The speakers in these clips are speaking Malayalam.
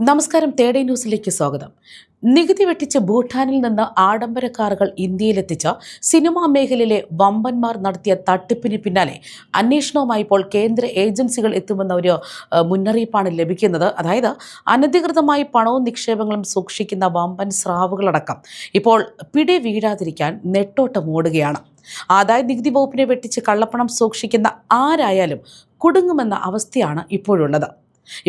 നമസ്കാരം തേടേ ന്യൂസിലേക്ക് സ്വാഗതം. നികുതി വെട്ടിച്ച് ഭൂട്ടാനിൽ നിന്ന് ആഡംബര കാറുകൾ ഇന്ത്യയിലെത്തിച്ച സിനിമാ മേഖലയിലെ വമ്പന്മാർ നടത്തിയ തട്ടിപ്പിന് പിന്നാലെ അന്വേഷണവുമായി ഇപ്പോൾ കേന്ദ്ര ഏജൻസികൾ എത്തുമെന്ന ഒരു മുന്നറിയിപ്പാണ് ലഭിക്കുന്നത്. അതായത് അനധികൃതമായി പണവും നിക്ഷേപങ്ങളും സൂക്ഷിക്കുന്ന വമ്പൻ സ്രാവുകളടക്കം ഇപ്പോൾ പിടി വീഴാതിരിക്കാൻ നെട്ടോട്ടം ഓടുകയാണ് ആദായ നികുതി വകുപ്പിനെ വെട്ടിച്ച് കള്ളപ്പണം സൂക്ഷിക്കുന്ന ആരായാലും കുടുങ്ങുമെന്ന അവസ്ഥയാണ് ഇപ്പോഴുള്ളത്.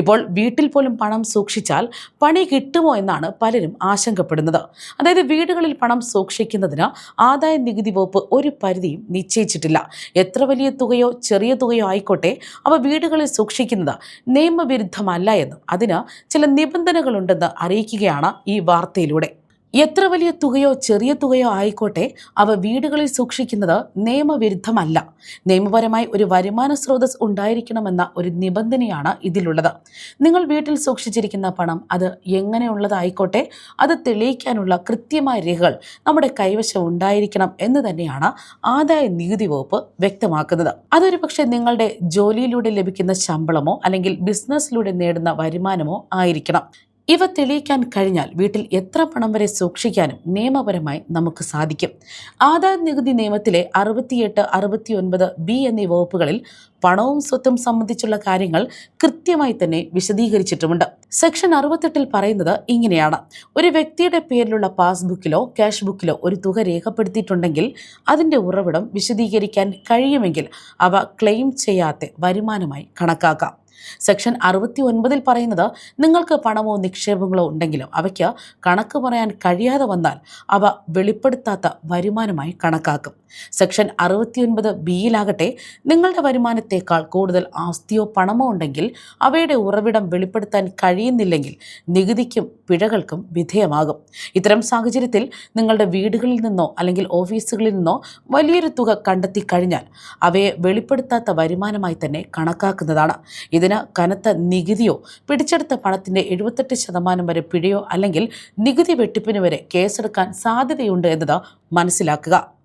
ഇപ്പോൾ വീട്ടിൽ പോലും പണം സൂക്ഷിച്ചാൽ പണി കിട്ടുമോ എന്നാണ് പലരും ആശങ്കപ്പെടുന്നത്. അതായത് വീടുകളിൽ പണം സൂക്ഷിക്കുന്നതിന് ആദായ നികുതി വകുപ്പ് ഒരു പരിധിയും നിശ്ചയിച്ചിട്ടില്ല. എത്ര വലിയ തുകയോ ചെറിയ തുകയോ ആയിക്കോട്ടെ അവ വീടുകളിൽ സൂക്ഷിക്കുന്നത് നിയമവിരുദ്ധമല്ല എന്നും അതിന് ചില നിബന്ധനകളുണ്ടെന്ന് അറിയിക്കുകയാണ് ഈ വാർത്തയിലൂടെ. എത്ര വലിയ തുകയോ ചെറിയ തുകയോ ആയിക്കോട്ടെ അവ വീടുകളിൽ സൂക്ഷിക്കുന്നത് നിയമവിരുദ്ധമല്ല. നിയമപരമായി ഒരു വരുമാന സ്രോതസ് ഉണ്ടായിരിക്കണമെന്ന ഒരു നിബന്ധനയാണ് ഇതിലുള്ളത്. നിങ്ങൾ വീട്ടിൽ സൂക്ഷിച്ചിരിക്കുന്ന പണം അത് എങ്ങനെയുള്ളതായിക്കോട്ടെ അത് തെളിയിക്കാനുള്ള കൃത്യമായ രേഖകൾ നമ്മുടെ കൈവശം ഉണ്ടായിരിക്കണം എന്ന് തന്നെയാണ് ആദായ നികുതി വകുപ്പ് വ്യക്തമാക്കുന്നത്. അതൊരു പക്ഷേ നിങ്ങളുടെ ജോലിയിലൂടെ ലഭിക്കുന്ന ശമ്പളമോ അല്ലെങ്കിൽ ബിസിനസ്സിലൂടെ നേടുന്ന വരുമാനമോ ആയിരിക്കണം. ഇവ തെളിയിക്കാൻ കഴിഞ്ഞാൽ വീട്ടിൽ എത്ര പണം വരെ സൂക്ഷിക്കാനും നിയമപരമായി നമുക്ക് സാധിക്കും. ആദായ നികുതി നിയമത്തിലെ അറുപത്തിയെട്ട് അറുപത്തിയൊൻപത് ബി എന്നീ വകുപ്പുകളിൽ പണവും സ്വത്തും സംബന്ധിച്ചുള്ള കാര്യങ്ങൾ കൃത്യമായി തന്നെ വിശദീകരിച്ചിട്ടുമുണ്ട്. സെക്ഷൻ അറുപത്തെട്ടിൽ പറയുന്നത് ഇങ്ങനെയാണ്. ഒരു വ്യക്തിയുടെ പേരിലുള്ള പാസ്ബുക്കിലോ ക്യാഷ് ബുക്കിലോ ഒരു തുക രേഖപ്പെടുത്തിയിട്ടുണ്ടെങ്കിൽ അതിന്റെ ഉറവിടം വിശദീകരിക്കാൻ കഴിയുമെങ്കിൽ അവ ക്ലെയിം ചെയ്യാത്ത വരുമാനമായി കണക്കാക്കാം. സെക്ഷൻ അറുപത്തി ഒൻപതിൽ പറയുന്നത് നിങ്ങൾക്ക് പണമോ നിക്ഷേപങ്ങളോ ഉണ്ടെങ്കിലും അവയ്ക്ക് കണക്ക് പറയാൻ കഴിയാതെ വന്നാൽ അവ വെളിപ്പെടുത്താത്ത വരുമാനമായി കണക്കാക്കും. സെക്ഷൻ അറുപത്തിയൊൻപത് ബിയിലാകട്ടെ നിങ്ങളുടെ വരുമാനത്തേക്കാൾ കൂടുതൽ ആസ്തിയോ പണമോ ഉണ്ടെങ്കിൽ അവയുടെ ഉറവിടം വെളിപ്പെടുത്താൻ കഴിയുന്നില്ലെങ്കിൽ നികുതിക്കും പിഴകൾക്കും വിധേയമാകും. ഇത്തരം സാഹചര്യത്തിൽ നിങ്ങളുടെ വീടുകളിൽ നിന്നോ അല്ലെങ്കിൽ ഓഫീസുകളിൽ നിന്നോ വലിയൊരു തുക കണ്ടെത്തി കഴിഞ്ഞാൽ അവയെ വെളിപ്പെടുത്താത്ത വരുമാനമായി തന്നെ കണക്കാക്കുന്നതാണ്. ഇതിന് കനത്ത നികുതിയോ പിടിച്ചെടുത്ത പണത്തിന്റെ എഴുപത്തെട്ട് ശതമാനം വരെ പിഴയോ അല്ലെങ്കിൽ നികുതി വെട്ടിപ്പിന് വരെ കേസെടുക്കാൻ സാധ്യതയുണ്ട് എന്നത് മനസ്സിലാക്കുക.